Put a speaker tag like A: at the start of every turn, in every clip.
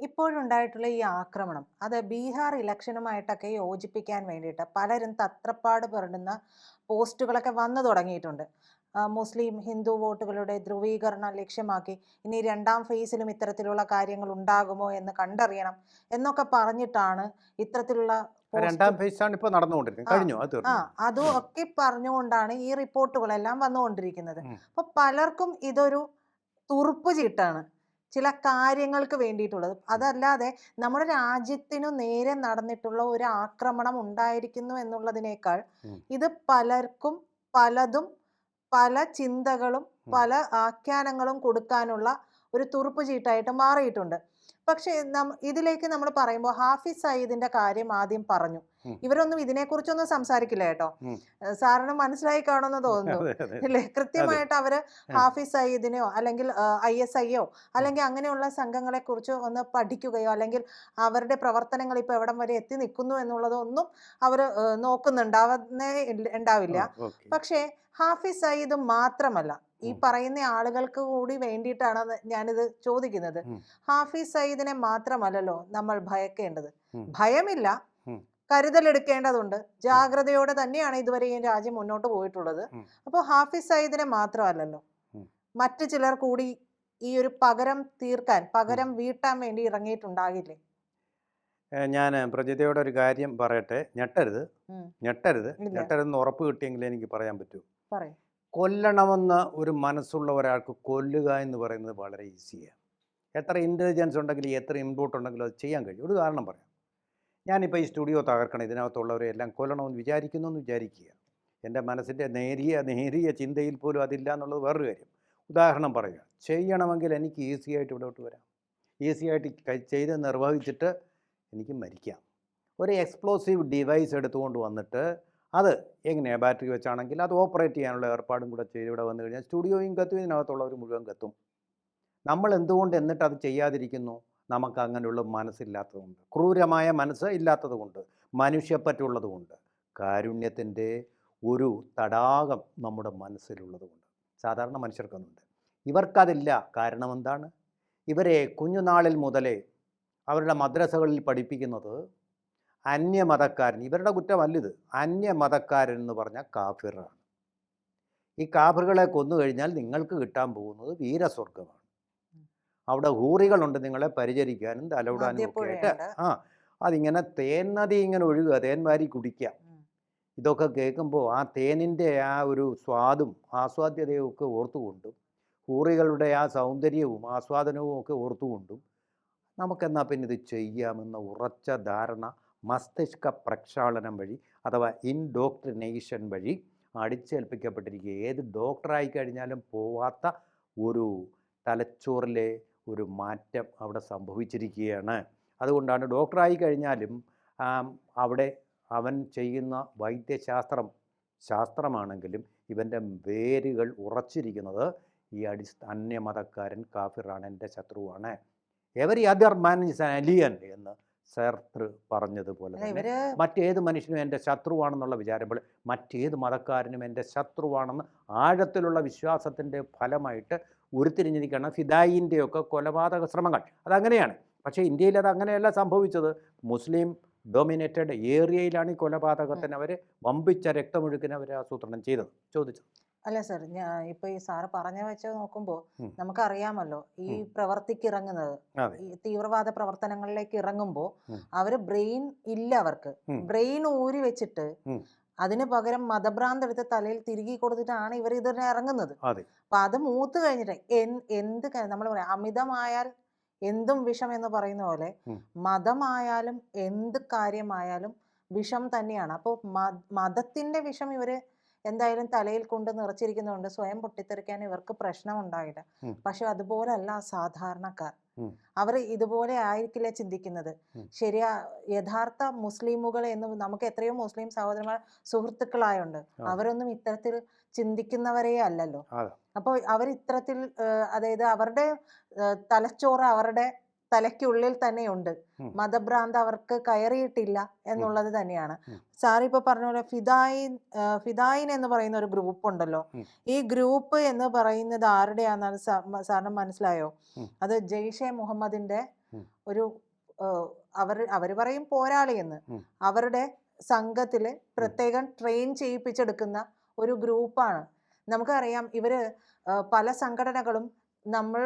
A: ഇപ്പോഴുണ്ടായിട്ടുള്ള ഈ ആക്രമണം അത് ബീഹാർ ഇലക്ഷനുമായിട്ടൊക്കെ യോജിപ്പിക്കാൻ വേണ്ടിയിട്ട് പലരും തത്രപ്പാട് പെടുന്ന പോസ്റ്റുകളൊക്കെ വന്നു തുടങ്ങിയിട്ടുണ്ട്. മുസ്ലിം ഹിന്ദു വോട്ടുകളുടെ ധ്രുവീകരണം ലക്ഷ്യമാക്കി ഇനി രണ്ടാം ഫേസിലും ഇത്തരത്തിലുള്ള കാര്യങ്ങൾ ഉണ്ടാകുമോ എന്ന് കണ്ടറിയണം എന്നൊക്കെ പറഞ്ഞിട്ടാണ് ഇത്തരത്തിലുള്ള
B: രണ്ടാം ഫേസാണ് ഇപ്പോൾ നടന്നുകൊണ്ടിരിക്കുന്നത്.
A: ആ,
B: കഴിഞ്ഞു? അത്
A: ആ അതും ഒക്കെ പറഞ്ഞുകൊണ്ടാണ് ഈ റിപ്പോർട്ടുകളെല്ലാം വന്നുകൊണ്ടിരിക്കുന്നത്.
B: ഉം.
A: അപ്പൊ പലർക്കും ഇതൊരു തുറുപ്പ് ചീട്ടാണ്. ചില കാര്യങ്ങൾക്ക് വേണ്ടിയിട്ടുള്ളത്. അതല്ലാതെ നമ്മുടെ രാജ്യത്തിനു നേരെ നടന്നിട്ടുള്ള ഒരു ആക്രമണം ഉണ്ടായിരിക്കുന്നു എന്നുള്ളതിനേക്കാൾ ഇത് പലർക്കും പലതും പല ചിന്തകളും പല ആഖ്യാനങ്ങളും കൊടുക്കാനുള്ള ഒരു തുറുപ്പ് ചീട്ടായിട്ട് മാറിയിട്ടുണ്ട്. പക്ഷേ നം ഇതിലേക്ക് നമ്മൾ പറയുമ്പോൾ ഹാഫിസ് സയ്യിദിന്റെ കാര്യം ആദ്യം പറഞ്ഞു. ഇവരൊന്നും ഇതിനെക്കുറിച്ചൊന്നും സംസാരിക്കില്ല കേട്ടോ. സാറിന് മനസ്സിലായി കാണുമെന്ന് തോന്നുന്നു. അല്ലേ? കൃത്യമായിട്ട് അവർ ഹാഫിസ് സയ്യിദിനെയോ അല്ലെങ്കിൽ ഐ എസ് ഐയോ അല്ലെങ്കിൽ അങ്ങനെയുള്ള സംഘങ്ങളെ കുറിച്ച് ഒന്ന് പഠിക്കുകയോ അല്ലെങ്കിൽ അവരുടെ പ്രവർത്തനങ്ങൾ ഇപ്പൊ എവിടം വരെ എത്തി നിൽക്കുന്നു എന്നുള്ളതൊന്നും അവർ നോക്കുന്നുണ്ടാവുന്നേ ഉണ്ടാവില്ല. പക്ഷേ ഹാഫിസ് സയ്യിദ് മാത്രമല്ല. ഈ. പറയുന്ന ആളുകൾക്ക് കൂടി വേണ്ടിയിട്ടാണ് ഞാനിത് ചോദിക്കുന്നത്. ഹാഫിസ് സയ്യിദിനെ മാത്രമല്ലല്ലോ നമ്മൾ ഭയക്കേണ്ടത്. ഭയമില്ല. കരുതലെടുക്കേണ്ടതുണ്ട്. ജാഗ്രതയോടെ തന്നെയാണ് ഇതുവരെ ഈ രാജ്യം മുന്നോട്ട് പോയിട്ടുള്ളത്. അപ്പോൾ ഹാഫിസ് സയ്യിദിനെ മാത്രമല്ലല്ലോ. മറ്റു ചിലർ കൂടി ഈ ഒരു പകരം തീർക്കാൻ പകരം വീട്ടാൻ വേണ്ടി ഇറങ്ങിയിട്ടുണ്ടാകില്ലേ?
B: ഞാൻ പ്രജിതയോട് ഒരു കാര്യം പറയട്ടെ. ഞെട്ടരുത്. ഞെട്ടരുത്. ഞെട്ടരുതെന്ന് ഉറപ്പ് കിട്ടിയെങ്കിൽ എനിക്ക് പറയാൻ പറ്റൂ.
A: പറയും.
B: കൊല്ലണമെന്ന് ഒരു മനസ്സുള്ള ഒരാൾക്ക് കൊല്ലുക എന്ന് പറയുന്നത് വളരെ ഈസിയാണ്. എത്ര ഇന്റലിജൻസ് ഉണ്ടെങ്കിലും എത്ര ഇൻപുട്ട് ഉണ്ടെങ്കിലും അത് ചെയ്യാൻ കഴിയും. ഒരു കാരണം പറയാം. ഞാനിപ്പോൾ ഈ സ്റ്റുഡിയോ തകർക്കണം ഇതിനകത്തുള്ളവരെ എല്ലാം കൊല്ലണമെന്ന് വിചാരിക്കുന്നു എന്ന് വിചാരിക്കുക. എന്റെ മനസ്സിന്റെ നേരിയ നേരിയ ചിന്തയിൽ പോലും അതില്ല എന്നുള്ളത് വേറൊരു കാര്യം. ഉദാഹരണം പറയുക. ചെയ്യണമെങ്കിൽ എനിക്ക് ഈസി ആയിട്ട് ഇവിടോട്ട് വരാം. ഈസി ആയിട്ട് ചെയ്ത് നിർവഹിച്ചിട്ട് എനിക്ക് മരിക്കാം. ഒരു എക്സ്പ്ലോസീവ് ഡിവൈസ് എടുത്തുകൊണ്ട് വന്നിട്ട് അത് എങ്ങനെയാണ് ബാറ്ററി വെച്ചാണെങ്കിൽ അത് ഓപ്പറേറ്റ് ചെയ്യാനുള്ള ഏർപ്പാടും കൂടെ ചെയ്ത് ഇവിടെ വന്നു കഴിഞ്ഞാൽ സ്റ്റുഡിയോയും കത്തും ഇതിനകത്തുള്ളവർ മുഴുവൻ കത്തും. നമ്മൾ എന്തുകൊണ്ട് എന്നിട്ട് അത് ചെയ്യാതിരിക്കുന്നു? നമുക്ക് അങ്ങനെയുള്ള മനസ്സില്ലാത്തതുകൊണ്ട്. ക്രൂരമായ മനസ്സ് ഇല്ലാത്തതുകൊണ്ട്. മനുഷ്യപ്പറ്റുള്ളതുകൊണ്ട്. മനുഷ്യപ്പറ്റുള്ളത് കാരുണ്യത്തിന്റെ ഒരു തടാകം നമ്മുടെ മനസ്സിലുള്ളതുകൊണ്ട്. സാധാരണ മനുഷ്യർക്കൊന്നുണ്ട്. ഇവർക്കതില്ല. കാരണം എന്താണ് ഇവരെ കുഞ്ഞുനാളിൽ മുതലേ അവരുടെ മദ്രസകളിൽ പഠിപ്പിക്കുന്നത് അന്യമതക്കാരൻ. ഇവരുടെ കുറ്റമല്ലിത് അന്യമതക്കാരൻ എന്ന് പറഞ്ഞാൽ കാഫിറാണ്. ഈ കാഫിറുകളെ കൊന്നു കഴിഞ്ഞാൽ നിങ്ങൾക്ക് കിട്ടാൻ പോകുന്നത് വീരസ്വർഗമാണ് അവിടെ ഹൂറികളുണ്ട് നിങ്ങളെ പരിചരിക്കാനും തലവിടാനും ഒക്കെ ആയിട്ട്. ആ അതിങ്ങനെ തേൻ നദി ഇങ്ങനെ ഒഴുകുക തേൻ വാരി കുടിക്കുക. ഇതൊക്കെ കേൾക്കുമ്പോൾ ആ തേനിന്റെ ആ ഒരു സ്വാദും ആസ്വാദ്യതയും ഒക്കെ ഓർത്തുകൊണ്ടും ഹൂറികളുടെ ആ സൗന്ദര്യവും ആസ്വാദനവും ഒക്കെ ഓർത്തുകൊണ്ടും നമുക്കെന്നാൽ പിന്നെ ഇത് ചെയ്യാമെന്ന ഉറച്ച ധാരണ മസ്തിഷ്ക പ്രക്ഷാളനം വഴി അഥവാ ഇൻഡോക്ട്രിനേഷൻ വഴി അടിച്ചേൽപ്പിക്കപ്പെട്ടിരിക്കുക. ഏത് ഡോക്ടറായി കഴിഞ്ഞാലും പോവാത്ത ഒരു തലച്ചോറിലെ ഒരു മാറ്റം അവിടെ സംഭവിച്ചിരിക്കുകയാണ്. അതുകൊണ്ടാണ് ഡോക്ടറായി കഴിഞ്ഞാലും അവിടെ അവൻ ചെയ്യുന്ന വൈദ്യശാസ്ത്രം ശാസ്ത്രമാണെങ്കിലും ഇവന്റെ വേരുകൾ ഉറച്ചിരിക്കുന്നത് ഈ അടിസ്ഥാന അന്യമതക്കാരൻ കാഫിറാണ് എന്റെ ശത്രുവാണ്. Every other man is an alien എന്ന് സേർത്തർ പറഞ്ഞതുപോലെ മറ്റേത് മനുഷ്യനും എന്റെ ശത്രുവാണെന്നുള്ള വിചാരമ്പോൾ മറ്റേത് മതക്കാരനും എന്റെ ശത്രുവാണെന്ന് ആഴത്തിലുള്ള വിശ്വാസത്തിന്റെ ഫലമായിട്ട് ഉരുത്തിരിഞ്ഞിരിക്കുകയാണ് ഫിദായിന്റെയൊക്കെ കൊലപാതക ശ്രമങ്ങൾ. അതങ്ങനെയാണ്. പക്ഷേ ഇന്ത്യയിൽ അത് അങ്ങനെയല്ല സംഭവിച്ചത്. മുസ്ലിം ഡൊമിനേറ്റഡ് ഏരിയയിലാണ് ഈ കൊലപാതകത്തിന് അവർ വമ്പിച്ച രക്തമൊഴുക്കിന് അവർ ആസൂത്രണം ചെയ്തത്. ചോദിച്ചത്.
A: അല്ല സർ ഞാൻ ഇപ്പൊ ഈ സാറ് പറഞ്ഞ വെച്ച് നോക്കുമ്പോൾ. നമുക്കറിയാമല്ലോ ഈ. പ്രവർത്തിക്ക് ഇറങ്ങുന്നത് ഈ തീവ്രവാദ പ്രവർത്തനങ്ങളിലേക്ക് ഇറങ്ങുമ്പോൾ. അവർ ബ്രെയിൻ ഇല്ല അവർക്ക് ബ്രെയിൻ ഊരി വെച്ചിട്ട്. അതിന് പകരം മതഭ്രാന്ത് എടുത്ത് തലയിൽ തിരികെ കൊടുത്തിട്ടാണ് ഇവർ ഇതിനെ ഇറങ്ങുന്നത് അപ്പൊ അത് മൂത്ത് കഴിഞ്ഞിട്ട് എൻ- എന്ത് നമ്മൾ പറയാം അമിതമായാൽ എന്തും വിഷം എന്ന് പറയുന്ന പോലെ. മതമായാലും എന്ത് കാര്യമായാലും വിഷം തന്നെയാണ് അപ്പോൾ മതത്തിന്റെ വിഷം ഇവർ എന്തായാലും തലയിൽ കൊണ്ട് നിറച്ചിരിക്കുന്നതുകൊണ്ട് സ്വയം പൊട്ടിത്തെറിക്കാൻ ഇവർക്ക് പ്രശ്നമുണ്ടായില്ല. പക്ഷെ അതുപോലല്ല സാധാരണക്കാർ. അവർ ഇതുപോലെ ആയിരിക്കില്ല ചിന്തിക്കുന്നത്. ശരിയാ യഥാർത്ഥ മുസ്ലിമുകൾ എന്ന് നമുക്ക് എത്രയോ മുസ്ലിം സഹോദരന്മാർ സുഹൃത്തുക്കളായുണ്ട്. അവരൊന്നും ഇത്തരത്തിൽ ചിന്തിക്കുന്നവരേ അല്ലല്ലോ. അപ്പോൾ അവർ ഇത്തരത്തിൽ അതായത് അവരുടെ തലച്ചോറ് അവരുടെ തലയ്ക്കുള്ളിൽ തന്നെയുണ്ട്. മതഭ്രാന്ത് അവർക്ക് കയറിയിട്ടില്ല എന്നുള്ളത് തന്നെയാണ്. സാർ ഇപ്പൊ പറഞ്ഞ പോലെ ഫിദായിൻ ഫിദായിൻ എന്ന് പറയുന്ന ഒരു ഗ്രൂപ്പ് ഉണ്ടല്ലോ ഈ ഗ്രൂപ്പ് എന്ന് പറയുന്നത് ആരുടെയാണെന്നാണ് സാറിന് മനസ്സിലായോ? അത് ജെയ്ഷെ മുഹമ്മദിന്റെ ഒരു അവർ അവർ പറയും പോരാളി എന്ന്. അവരുടെ സംഘത്തിൽ പ്രത്യേകം ട്രെയിൻ ചെയ്യിപ്പിച്ചെടുക്കുന്ന ഒരു ഗ്രൂപ്പാണ്. നമുക്കറിയാം ഇവർ പല സംഘടനകളും നമ്മൾ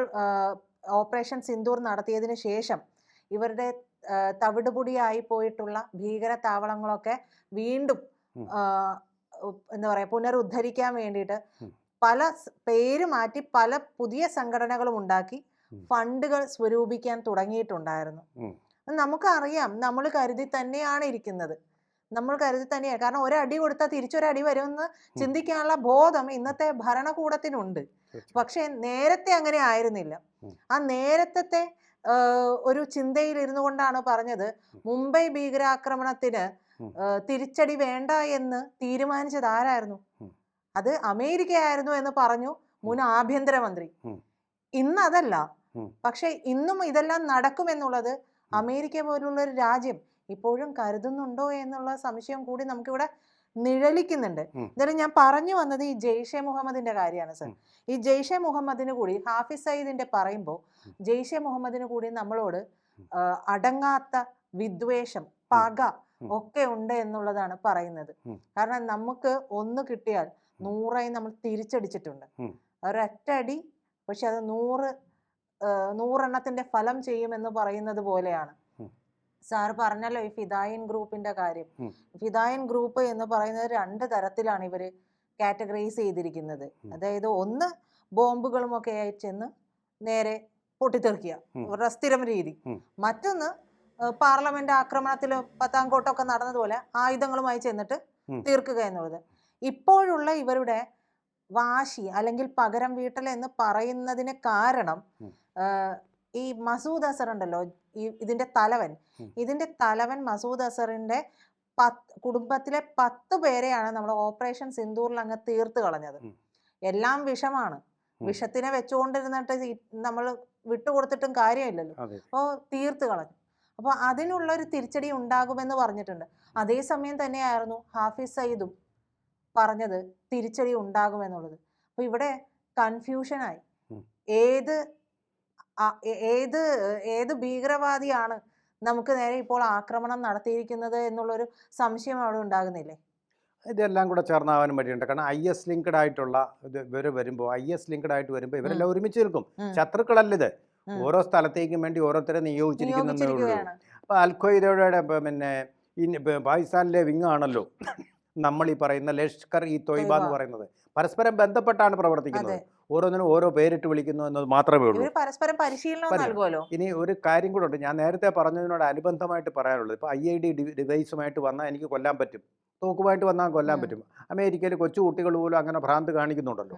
A: ഓപ്പറേഷൻ സിന്ദൂർ നടത്തിയതിനു ശേഷം ഇവരുടെ തവിടുപൊടിയായി പോയിട്ടുള്ള ഭീകര താവളങ്ങളൊക്കെ വീണ്ടും എന്താ പറയാ പുനരുദ്ധരിക്കാൻ വേണ്ടിയിട്ട്. പല പേര് മാറ്റി പല പുതിയ സംഘടനകളും ഉണ്ടാക്കി. ഫണ്ടുകൾ സ്വരൂപിക്കാൻ തുടങ്ങിയിട്ടുണ്ടായിരുന്നു. നമുക്കറിയാം നമ്മൾ കരുതി തന്നെയാണ് ഇരിക്കുന്നത് നമ്മൾ കരുതി തന്നെയാണ് കാരണം ഒരടി കൊടുത്താൽ തിരിച്ചൊരടി വരുമെന്ന് ചിന്തിക്കാനുള്ള ബോധം ഇന്നത്തെ ഭരണകൂടത്തിനുണ്ട്. പക്ഷെ നേരത്തെ അങ്ങനെ ആയിരുന്നില്ല. ആ നേരത്തെ ഒരു ചിന്തയിൽ ഇരുന്നു കൊണ്ടാണ് പറഞ്ഞത് മുംബൈ ഭീകരാക്രമണത്തിന് തിരിച്ചടി വേണ്ട എന്ന് തീരുമാനിച്ചത് ആരായിരുന്നു?
B: അത്
A: അത് അമേരിക്കയായിരുന്നു എന്ന് പറഞ്ഞു മുൻ ആഭ്യന്തരമന്ത്രി. ഇന്ന് അതല്ല പക്ഷെ ഇന്നും ഇതെല്ലാം നടക്കുമെന്നുള്ളത് അമേരിക്ക പോലുള്ള ഒരു രാജ്യം ഇപ്പോഴും കരുതുന്നുണ്ടോ എന്നുള്ള സംശയം കൂടി നമുക്കിവിടെ നിഴലിക്കുന്നുണ്ട്. എന്തായാലും ഞാൻ പറഞ്ഞു വന്നത് ഈ ജെയ്ഷെ മുഹമ്മദിന്റെ കാര്യമാണ് സർ. ഈ ജെയ്ഷെ മുഹമ്മദിന് കൂടി ഹാഫിസ് സയ്യിദിന്റെ പറയുമ്പോൾ ജെയ്ഷെ മുഹമ്മദിന് കൂടി നമ്മളോട് അടങ്ങാത്ത വിദ്വേഷം പക ഒക്കെ ഉണ്ട് എന്നുള്ളതാണ് പറയുന്നത്. കാരണം നമുക്ക് ഒന്ന് കിട്ടിയാൽ നൂറായി നമ്മൾ തിരിച്ചടിച്ചിട്ടുണ്ട്. ഒരറ്റടി പക്ഷെ അത് നൂറ് നൂറെണ്ണത്തിന്റെ ഫലം ചെയ്യുമെന്ന് പറയുന്നത് പോലെയാണ്. സാർ പറഞ്ഞല്ലോ ഈ ഫിദായിൻ ഗ്രൂപ്പിന്റെ കാര്യം. ഫിദായിൻ ഗ്രൂപ്പ് എന്ന് പറയുന്നത് രണ്ട് തരത്തിലാണ് ഇവർ കാറ്റഗറൈസ് ചെയ്തിരിക്കുന്നത്. അതായത് ഒന്ന് ബോംബുകളും ഒക്കെ ആയി ചെന്ന് നേരെ പൊട്ടിത്തെറിക്കുക.
B: അവരുടെ
A: ഇവരുടെ സ്ഥിരം രീതി. മറ്റൊന്ന് പാർലമെന്റ് ആക്രമണത്തിൽ പത്താംകോട്ടൊക്കെ നടന്നതുപോലെ ആയുധങ്ങളുമായി ചെന്നിട്ട് തീർക്കുക എന്നുള്ളത്. ഇപ്പോഴുള്ള ഇവരുടെ വാശി അല്ലെങ്കിൽ പകരം വീട്ടൽ എന്ന് പറയുന്നതിന് കാരണം ഈ മസൂദ് അസർ ഉണ്ടല്ലോ ഇതിന്റെ തലവൻ. ഇതിന്റെ തലവൻ മസൂദ് അസറിന്റെ പത്ത് കുടുംബത്തിലെ പത്ത് പേരെയാണ് നമ്മൾ ഓപ്പറേഷൻ സിന്ദൂറിൽ അങ്ങ് തീർത്ത് കളഞ്ഞത്. എല്ലാം വിഷമാണ്. വിഷത്തിനെ വെച്ചുകൊണ്ടിരുന്നിട്ട് നമ്മൾ വിട്ടുകൊടുത്തിട്ടും കാര്യമില്ലല്ലോ. അപ്പോൾ തീർത്ത് കളഞ്ഞു. അപ്പോൾ അതിനുള്ള ഒരു തിരിച്ചടി ഉണ്ടാകുമെന്ന് പറഞ്ഞിട്ടുണ്ട്. അതേസമയം തന്നെയായിരുന്നു ഹാഫിസ് സയ്യിദും പറഞ്ഞത് തിരിച്ചടി ഉണ്ടാകുമെന്നുള്ളത്. അപ്പോൾ ഇവിടെ കൺഫ്യൂഷനായി. ഏത് ഏത് ഏത് ഭീകരവാദിയാണ് നമുക്ക് നേരെ ഇപ്പോൾ ആക്രമണം നടത്തിയിരിക്കുന്നത് എന്നുള്ളൊരു സംശയം അവിടെ ഉണ്ടാകുന്നില്ലേ?
B: ഇതെല്ലാം കൂടെ ചേർന്നാവാനും വേണ്ടിയുണ്ട് കാരണം ഐ എസ് ലിങ്ക്ഡ് ആയിട്ടുള്ള ഇവർ വരുമ്പോൾ ഐ എസ് ലിങ്ക്ഡ് ആയിട്ട് വരുമ്പോൾ ഇവരെല്ലാം ഒരുമിച്ച് നിൽക്കും.
A: ശത്രുക്കളല്ലിത്
B: ഓരോ സ്ഥലത്തേക്കും വേണ്ടി ഓരോരുത്തരെ നിയോഗിച്ചിരിക്കുന്നേ ഉള്ളൂ.
A: നിയോഗിച്ചിരിക്കുകയാണ്.
B: അപ്പോൾ അൽഖ്വയ്ദയുടെ പിന്നെ പാകിസ്ഥാനിലെ വിങ് ആണല്ലോ. നമ്മൾ ഈ പറയുന്ന ലഷ്കർ ഈ തൊയ്ബ എന്ന് പറയുന്നത്. പരസ്പരം ബന്ധപ്പെട്ടാണ് പ്രവർത്തിക്കുന്നത്. ഓരോന്നിനും ഓരോ പേരിട്ട് വിളിക്കുന്നു എന്നത് മാത്രമേ ഉള്ളൂ.
A: പരസ്പരം പരിശീലനം നൽകുമല്ലോ.
B: ഇനി ഒരു കാര്യം കൂടെ ഉണ്ട്. ഞാൻ നേരത്തെ പറഞ്ഞതിനോട് അനുബന്ധമായിട്ട് പറയാനുള്ളത് ഇപ്പോൾ ഐ ഐ ഡി ഡിവൈസുമായിട്ട് വന്നാൽ എനിക്ക് കൊല്ലാൻ പറ്റും. തോക്കുമായിട്ട് വന്നാൽ കൊല്ലാൻ പറ്റും. അമേരിക്കയിൽ കൊച്ചു കുട്ടികൾ പോലും അങ്ങനെ ഭ്രാന്ത് കാണിക്കുന്നുണ്ടല്ലോ.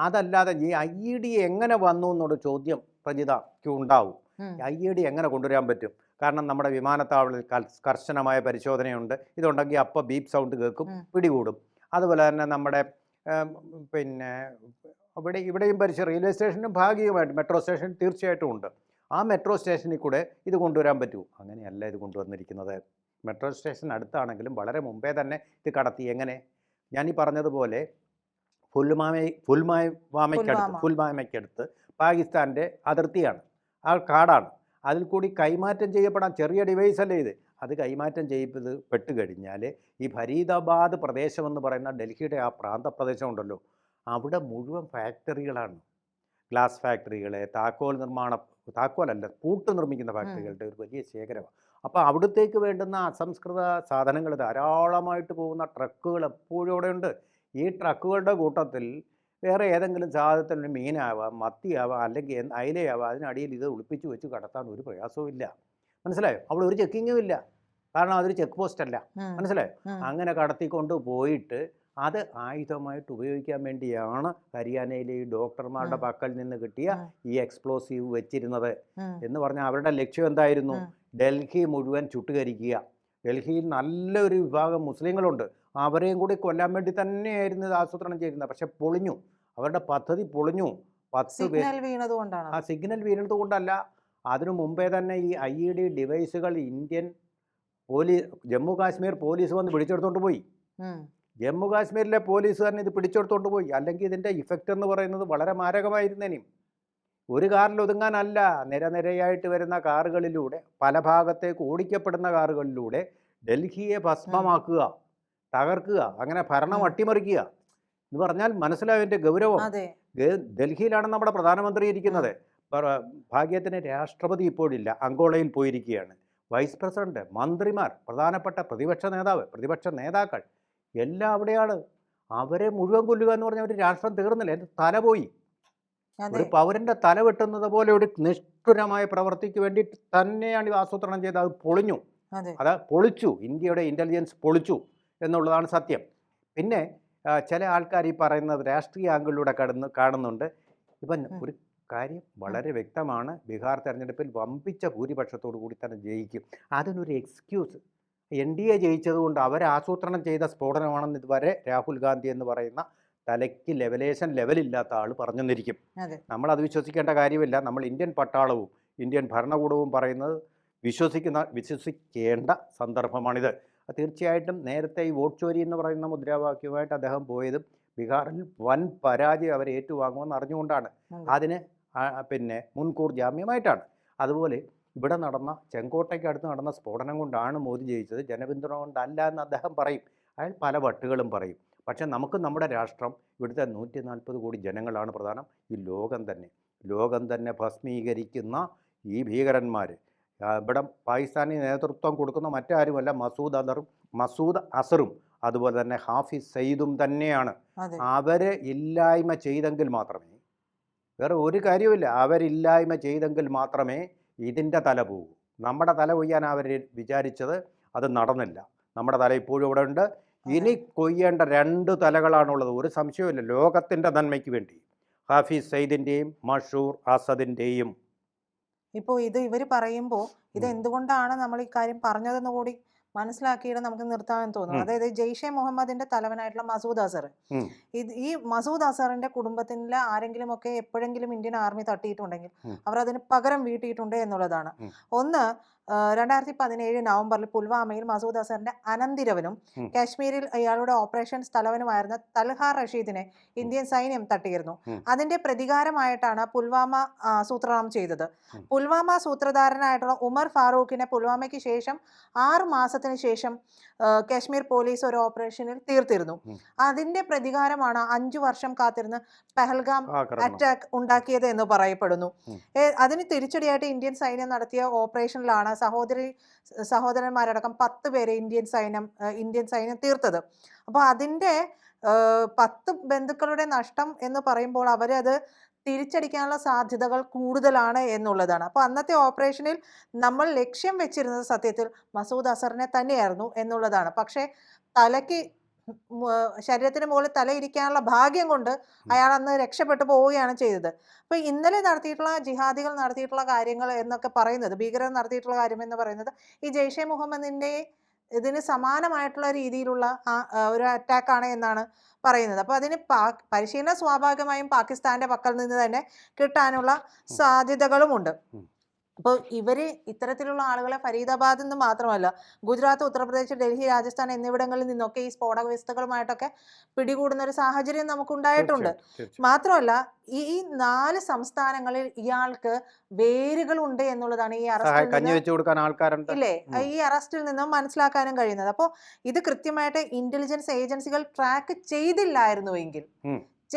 B: അതല്ലാതെ ഈ ഐ ഇ ഡി എങ്ങനെ വന്നു എന്നുള്ള ചോദ്യം പ്രജിതയ്ക്ക് ഉണ്ടാവും. ഐ ഇ ഡി എങ്ങനെ കൊണ്ടുവരാൻ പറ്റും? കാരണം നമ്മുടെ വിമാനത്താവളത്തിൽ കൽ- കർശനമായ പരിശോധനയുണ്ട്. ഇതുണ്ടെങ്കിൽ അപ്പോൾ ബീപ് സൗണ്ട് കേൾക്കും. പിടികൂടും. അതുപോലെ തന്നെ നമ്മുടെ പിന്നെ ഇവിടെ ഇവിടെയും പരിശോധന റെയിൽവേ സ്റ്റേഷനും ഭാഗികമായിട്ട് മെട്രോ സ്റ്റേഷൻ തീർച്ചയായിട്ടും ഉണ്ട്. ആ മെട്രോ സ്റ്റേഷനിൽ കൂടെ ഇത് കൊണ്ടുവരാൻ പറ്റൂ. അങ്ങനെയല്ല ഇത് കൊണ്ടുവന്നിരിക്കുന്നത്. മെട്രോ സ്റ്റേഷൻ അടുത്താണെങ്കിലും വളരെ മുമ്പേ തന്നെ ഇത് കടത്തി. എങ്ങനെ? ഞാൻ ഈ പറഞ്ഞതുപോലെ ഫുൽമാമ ഫുൽമായ വാമയ്ക്കടുത്ത്. ഫുൽമാമയ്ക്കടുത്ത് പാകിസ്ഥാന്റെ അതിർത്തിയാണ്. ആ കാടാണ്. അതിൽ കൂടി കൈമാറ്റം ചെയ്യപ്പെടാൻ ചെറിയ ഡിവൈസ് അല്ലേ ഇത്? അത് കൈമാറ്റം ചെയ്ത് പെട്ട് കഴിഞ്ഞാൽ ഈ ഫരീദാബാദ് പ്രദേശമെന്ന് പറയുന്ന ഡൽഹിയുടെ ആ പ്രാന്തപ്രദേശം ഉണ്ടല്ലോ. അവിടെ മുഴുവൻ ഫാക്ടറികളാണ്. ഗ്ലാസ് ഫാക്ടറികൾ താക്കോൽ നിർമ്മാണ താക്കോലല്ല പൂട്ട് നിർമ്മിക്കുന്ന ഫാക്ടറികളുടെ ഒരു വലിയ ശേഖരമാണ് അപ്പോൾ അവിടത്തേക്ക് വേണ്ടുന്ന അസംസ്കൃത സാധനങ്ങൾ ധാരാളമായിട്ട് പോകുന്ന ട്രക്കുകൾ എപ്പോഴും അവിടെ ഉണ്ട്. ഈ ട്രക്കുകളുടെ കൂട്ടത്തിൽ വേറെ ഏതെങ്കിലും സാധനത്തിന് മീനാവാം മത്തിയാവാം അല്ലെങ്കിൽ അയിലയാവാം അതിനടിയിൽ ഇത് ഒളിപ്പിച്ച് വെച്ച് കടത്താൻ ഒരു പ്രയാസവും ഇല്ല. മനസ്സിലായോ? അവിടെ ഒരു ചെക്കിങ്ങും ഇല്ല. കാരണം അതൊരു ചെക്ക് പോസ്റ്റ് അല്ല മനസ്സിലായോ? അങ്ങനെ കടത്തിക്കൊണ്ട് പോയിട്ട് അത് ആയുധമായിട്ട് ഉപയോഗിക്കാൻ വേണ്ടിയാണ് ഹരിയാനയിലെ ഈ ഡോക്ടർമാരുടെ. പക്കൽ നിന്ന് കിട്ടിയ ഈ എക്സ്പ്ലോസീവ് വെച്ചിരുന്നത്. എന്ന് പറഞ്ഞാൽ അവരുടെ ലക്ഷ്യം എന്തായിരുന്നു? ഡൽഹി മുഴുവൻ ചുട്ടുകരിക്കുക. ഡൽഹിയിൽ നല്ലൊരു വിഭാഗം മുസ്ലിങ്ങളുണ്ട്. അവരെയും കൂടി കൊല്ലാൻ വേണ്ടി തന്നെയായിരുന്നു ഇത് ആസൂത്രണം ചെയ്തിരുന്നത്. പക്ഷെ പൊളിഞ്ഞു. അവരുടെ പദ്ധതി പൊളിഞ്ഞു. പത്ത്
A: വീണതുകൊണ്ടാണ്
B: ആ സിഗ്നൽ വീണത് കൊണ്ടല്ല. അതിനു മുമ്പേ തന്നെ ഈ I E D ഡിവൈസുകൾ Indian police Jammu Kashmir police വന്ന് പിടിച്ചെടുത്തോണ്ട് പോയി. ജമ്മു കാശ്മീരിലെ പോലീസ് തന്നെ ഇത് പിടിച്ചെടുത്തോണ്ട് പോയി. അല്ലെങ്കിൽ ഇതിന്റെ ഇഫക്റ്റ് എന്ന് പറയുന്നത് വളരെ മാരകമായിരുന്നേനും ഒരു കാറിൽ ഒതുങ്ങാനല്ല. നിരനിരയായിട്ട് വരുന്ന കാറുകളിലൂടെ പല ഭാഗത്തേക്ക് ഓടിക്കപ്പെടുന്ന കാറുകളിലൂടെ ഡൽഹിയെ ഭസ്മമാക്കുക തകർക്കുക അങ്ങനെ ഭരണം അട്ടിമറിക്കുക എന്ന് പറഞ്ഞാൽ മനസ്സിലാവും എന്റെ ഗൗരവം. ഡൽഹിയിലാണ് നമ്മുടെ പ്രധാനമന്ത്രി ഇരിക്കുന്നത്. ഭാഗ്യത്തിന് രാഷ്ട്രപതി ഇപ്പോഴില്ല. അങ്കോളയിൽ പോയിരിക്കുകയാണ്. വൈസ് പ്രസിഡന്റ് മന്ത്രിമാർ പ്രധാനപ്പെട്ട പ്രതിപക്ഷ നേതാവ് പ്രതിപക്ഷ നേതാക്കൾ എല്ലാം അവിടെയാണ്. അവരെ മുഴുവൻ കൊല്ലുക എന്ന് പറഞ്ഞാൽ ഒരു രാഷ്ട്രം തീർന്നില്ല. എന്റെ തല പോയി. ഒരു പൗരന്റെ തല വെട്ടുന്നത് പോലെ ഒരു നിഷ്ഠുരമായ പ്രവൃത്തിക്ക് വേണ്ടി തന്നെയാണ് ഇത് ആസൂത്രണം ചെയ്ത് അത് പൊളിഞ്ഞു.
A: അതെ.
B: അത് പൊളിച്ചു. ഇന്ത്യയുടെ ഇന്റലിജൻസ് പൊളിച്ചു എന്നുള്ളതാണ് സത്യം. പിന്നെ ചില ആൾക്കാർ ഈ പറയുന്നത് രാഷ്ട്രീയ ആംഗിളിലൂടെ കടന്ന് കാണുന്നുണ്ട്. ഇപ്പം ഒരു കാര്യം വളരെ വ്യക്തമാണ്. ബീഹാർ തെരഞ്ഞെടുപ്പിൽ വമ്പിച്ച ഭൂരിപക്ഷത്തോടു കൂടി തന്നെ ജയിക്കും. അതിനൊരു എക്സ്ക്യൂസ് എൻ ഡി എ ജയിച്ചതുകൊണ്ട് അവർ ആസൂത്രണം ചെയ്ത സ്ഫോടനമാണെന്ന് ഇതുവരെ രാഹുൽ ഗാന്ധി എന്ന് പറയുന്ന തലയ്ക്ക് ലെവലേഷൻ ലെവലില്ലാത്ത ആൾ പറഞ്ഞെന്നിരിക്കും. നമ്മൾ അത് വിശ്വസിക്കേണ്ട കാര്യമില്ല. നമ്മൾ ഇന്ത്യൻ പട്ടാളവും ഇന്ത്യൻ ഭരണകൂടവും പറയുന്നത് വിശ്വസിക്കുന്ന വിശ്വസിക്കേണ്ട സന്ദർഭമാണിത്. തീർച്ചയായിട്ടും നേരത്തെ ഈ വോട്ട് ചോരി എന്ന് പറയുന്ന മുദ്രാവാക്യവുമായിട്ട് അദ്ദേഹം പോയതും ബീഹാറിൽ വൻ പരാജയം അവർ ഏറ്റുവാങ്ങുമെന്ന് അറിഞ്ഞുകൊണ്ടാണ്.
A: അതെ.
B: അതിന് പിന്നെ മുൻകൂർ ജാമ്യമായിട്ടാണ്. അതുപോലെ ഇവിടെ നടന്ന ചെങ്കോട്ടയ്ക്ക് അടുത്ത് നടന്ന സ്ഫോടനം കൊണ്ടാണ് മോദി ജയിച്ചത്. ജനപിന്തുണ കൊണ്ടല്ല എന്ന് അദ്ദേഹം പറയും. അയാൾ പല വട്ടുകളും പറയും. പക്ഷേ നമുക്ക് നമ്മുടെ രാഷ്ട്രം ഇവിടുത്തെ നൂറ്റി നാൽപ്പത് കോടി ജനങ്ങളാണ് പ്രധാനം ഈ ലോകം തന്നെ. ലോകം തന്നെ ഭസ്മീകരിക്കുന്ന ഈ ഭീകരന്മാർ ഇവിടെ പാകിസ്ഥാനി നേതൃത്വം കൊടുക്കുന്ന മറ്റാരുമല്ല മസൂദ് അദറും മസൂദ് അസറും അതുപോലെ തന്നെ ഹാഫിസ് സയ്യിദും തന്നെയാണ്. അവരെ ഇല്ലായ്മ ചെയ്തെങ്കിൽ മാത്രമേ വേറെ ഒരു കാര്യവുമില്ല. അവരില്ലായ്മ ചെയ്തെങ്കിൽ മാത്രമേ ഇതിന്റെ തല പോകും നമ്മുടെ തല കൊയ്യാൻ അവർ വിചാരിച്ചത് അത് നടന്നില്ല. നമ്മുടെ തല ഇപ്പോഴും ഇവിടെ ഉണ്ട്. ഇനി കൊയ്യേണ്ട രണ്ട് തലകളാണുള്ളത്. ഒരു സംശയവുമില്ല. ലോകത്തിന്റെ നന്മയ്ക്ക് വേണ്ടി. ഹാഫിസ് സയ്യിദിന്റെയും മഷൂർ അസദിന്റെയും.
A: ഇപ്പോൾ ഇത് ഇവർ പറയുമ്പോൾ ഇത്. എന്തുകൊണ്ടാണ് നമ്മൾ ഈ കാര്യം പറഞ്ഞതെന്ന് കൂടി മനസ്സിലാക്കിയിട്ട് നമുക്ക് നിർത്താമെന്ന് തോന്നുന്നു. അതായത് ജെയ്ഷെ മുഹമ്മദിന്റെ തലവനായിട്ടുള്ള മസൂദ് അസർ. ഇത് ഈ മസൂദ് അസറിന്റെ കുടുംബത്തിലെ ആരെങ്കിലും ഒക്കെ എപ്പോഴെങ്കിലും ഇന്ത്യൻ ആർമി തട്ടിയിട്ടുണ്ടെങ്കിൽ അവർ അതിന് പകരം വീട്ടിയിട്ടുണ്ട് എന്നുള്ളതാണ്. ഒന്ന് രണ്ടായിരത്തി പതിനേഴ് നവംബറിൽ പുൽവാമയിൽ മസൂദ് അസറിന്റെ അനന്തിരവനും കാശ്മീരിൽ ഇയാളുടെ ഓപ്പറേഷൻ സ്ഥലവനുമായിരുന്ന തൽഹാർ റഷീദിനെ ഇന്ത്യൻ സൈന്യം തട്ടിയിരുന്നു. അതിന്റെ പ്രതികാരമായിട്ടാണ് പുൽവാമ ആസൂത്രണം ചെയ്തത്. പുൽവാമ സൂത്രധാരനായിട്ടുള്ള ഉമർ ഫാറൂഖിനെ പുൽവാമയ്ക്ക് ശേഷം ആറ് മാസത്തിന് ശേഷം കാശ്മീർ പോലീസ് ഒരു ഓപ്പറേഷനിൽ തീർത്തിരുന്നു. അതിന്റെ പ്രതികാരമാണ് അഞ്ചു വർഷം കാത്തിരുന്ന് പെഹൽഗാം അറ്റാക്ക് ഉണ്ടാക്കിയത് എന്ന് പറയപ്പെടുന്നു. അതിന് തിരിച്ചടിയായിട്ട് ഇന്ത്യൻ സൈന്യം നടത്തിയ ഓപ്പറേഷനിലാണ് സഹോദരി സഹോദരന്മാരടക്കം പത്ത് പേരെ ഇന്ത്യൻ സൈന്യം ഇന്ത്യൻ സൈന്യം തീർത്തത്. അപ്പോൾ അതിന്റെ പത്ത് ബന്ധുക്കളുടെ നഷ്ടം എന്ന് പറയുമ്പോൾ അവരത് തിരിച്ചടിക്കാനുള്ള സാധ്യതകൾ കൂടുതലാണ് എന്നുള്ളതാണ്. അപ്പോൾ അന്നത്തെ ഓപ്പറേഷനിൽ നമ്മൾ ലക്ഷ്യം വെച്ചിരുന്നത് സത്യത്തിൽ മസൂദ് അസറിനെ തന്നെയായിരുന്നു എന്നുള്ളതാണ്. പക്ഷേ തലയ്ക്ക് ശരീരത്തിന് മുകളിൽ തലയിരിക്കാനുള്ള ഭാഗ്യം കൊണ്ട് അയാൾ അന്ന് രക്ഷപ്പെട്ടു പോവുകയാണ് ചെയ്തത്. അപ്പോൾ ഇന്നലെ നടത്തിയിട്ടുള്ള ജിഹാദികൾ നടത്തിയിട്ടുള്ള കാര്യങ്ങൾ എന്നൊക്കെ പറയുന്നത് ഭീകരർ നടത്തിയിട്ടുള്ള കാര്യം എന്ന് പറയുന്നത് ഈ ജെയ്ഷെ മുഹമ്മദിന്റെ ഇതിന് സമാനമായിട്ടുള്ള രീതിയിലുള്ള ഒരു അറ്റാക്ക് ഒരു അറ്റാക്കാണ് എന്നാണ് പറയുന്നത്. അപ്പോൾ അതിന് പാ പരിശീലനം സ്വാഭാവികമായും പാകിസ്ഥാന്റെ പക്കൽ നിന്ന് തന്നെ കിട്ടാനുള്ള സാധ്യതകളുമുണ്ട്. അപ്പോൾ ഇവർ ഇത്തരത്തിലുള്ള ആളുകളെ ഫരീദാബാദിൽ നിന്ന് മാത്രമല്ല ഗുജറാത്ത് ഉത്തർപ്രദേശ് ഡൽഹി രാജസ്ഥാൻ എന്നിവിടങ്ങളിൽ നിന്നൊക്കെ ഈ സ്ഫോടക വസ്തുക്കളുമായിട്ടൊക്കെ പിടികൂടുന്ന ഒരു സാഹചര്യം നമുക്കുണ്ടായിട്ടുണ്ട്. മാത്രമല്ല ഈ നാല് സംസ്ഥാനങ്ങളിൽ ഇയാൾക്ക് വേരുകളുണ്ട് എന്നുള്ളതാണ് ഈ അറസ്റ്റിൽ ഇല്ലേ? ഈ അറസ്റ്റിൽ നിന്നും മനസ്സിലാക്കാനും കഴിയുന്നത്. അപ്പോൾ ഇത് കൃത്യമായിട്ട് ഇന്റലിജൻസ് ഏജൻസികൾ ട്രാക്ക് ചെയ്തില്ലായിരുന്നുവെങ്കിൽ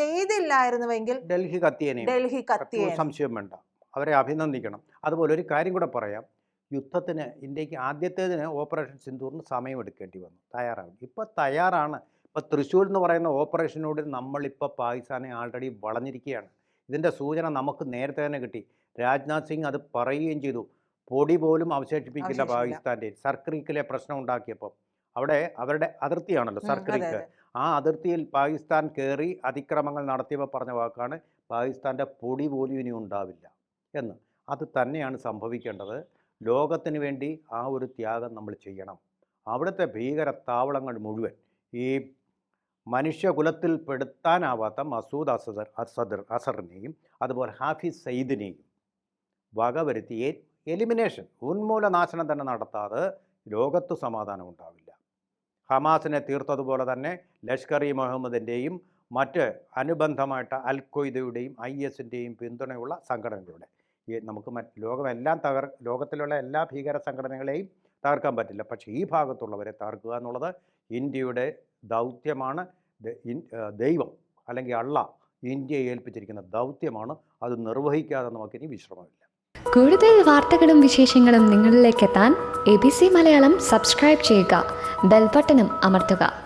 A: ചെയ്തില്ലായിരുന്നുവെങ്കിൽ
B: ഡൽഹി കത്തിയേനെ
A: ഡൽഹി കത്തിയേ
B: സംശയം വേണ്ട. അവരെ അഭിനന്ദിക്കണം. അതുപോലെ ഒരു കാര്യം കൂടെ പറയാം. യുദ്ധത്തിന് ഇന്ത്യയ്ക്ക് ആദ്യത്തേതിന് ഓപ്പറേഷൻ സിന്ദൂറിന് സമയമെടുക്കേണ്ടി വന്നു. തയ്യാറാകും ഇപ്പോൾ തയ്യാറാണ്. ഇപ്പോൾ തൃശ്ശൂർ എന്ന് പറയുന്ന ഓപ്പറേഷനോട് നമ്മളിപ്പോൾ പാകിസ്ഥാനെ ആൾറെഡി വളഞ്ഞിരിക്കുകയാണ്. ഇതിന്റെ സൂചന നമുക്ക് നേരത്തെ തന്നെ കിട്ടി. രാജ്നാഥ് സിംഗ് അത് പറയുകയും ചെയ്തു. പൊടി പോലും അവശേഷിപ്പിക്കില്ല. പാകിസ്ഥാന്റെ. സർക്രീക്കിലെ പ്രശ്നം ഉണ്ടാക്കിയപ്പോൾ അവിടെ അവരുടെ അതിർത്തിയാണല്ലോ സർക്രീക്ക് ആ അതിർത്തിയിൽ പാകിസ്ഥാൻ കയറി അതിക്രമങ്ങൾ നടത്തിയപ്പോൾ പറഞ്ഞ വാക്കാണ് പാകിസ്ഥാന്റെ പൊടി പോലും ഇനി ഉണ്ടാവില്ല. എന്ന്. അത് തന്നെയാണ് സംഭവിക്കേണ്ടത്. ലോകത്തിന് വേണ്ടി ആ ഒരു ത്യാഗം നമ്മൾ ചെയ്യണം. അവിടുത്തെ ഭീകര താവളങ്ങൾ മുഴുവൻ ഈ മനുഷ്യകുലത്തിൽ പെടുത്താനാവാത്ത മസൂദ് അസദർ അസദർ അസറിനെയും അതുപോലെ ഹാഫിസ് സയ്യിദിനെയും വകവരുത്തി എലിമിനേഷൻ ഉന്മൂലനാശനം തന്നെ നടത്താതെ ലോകത്ത് സമാധാനം ഉണ്ടാവില്ല. ഹമാസിനെ തീർത്തതുപോലെ തന്നെ ലഷ്കർ ഇ മുഹമ്മദിന്റെയും മറ്റ് അനുബന്ധമായിട്ട് അൽ ഖ്വയ്ദയുടെയും ഐ എസിന്റെയും പിന്തുണയുള്ള സംഘടനകളുടെ ഈ നമുക്ക് ലോകമെല്ലാം തകർ ലോകത്തിലുള്ള എല്ലാ ഭീകര സംഘടനകളെയും തകർക്കാൻ പറ്റില്ല. പക്ഷേ ഈ ഭാഗത്തുള്ളവരെ തകർക്കുക എന്നുള്ളത് ഇന്ത്യയുടെ ദൗത്യമാണ്. ദൈവം അല്ലെങ്കിൽ അള്ള ഇന്ത്യയെ ഏൽപ്പിച്ചിരിക്കുന്ന ദൗത്യമാണ്. അത് നിർവഹിക്കാതെ നമുക്കിനി വിശ്രമമില്ല.
C: കൂടുതൽ വാർത്തകളും വിശേഷങ്ങളും നിങ്ങളിലേക്ക് എത്താൻ A B C Malayalam subscribe ചെയ്യുക. ബെൽബട്ടനും അമർത്തുക.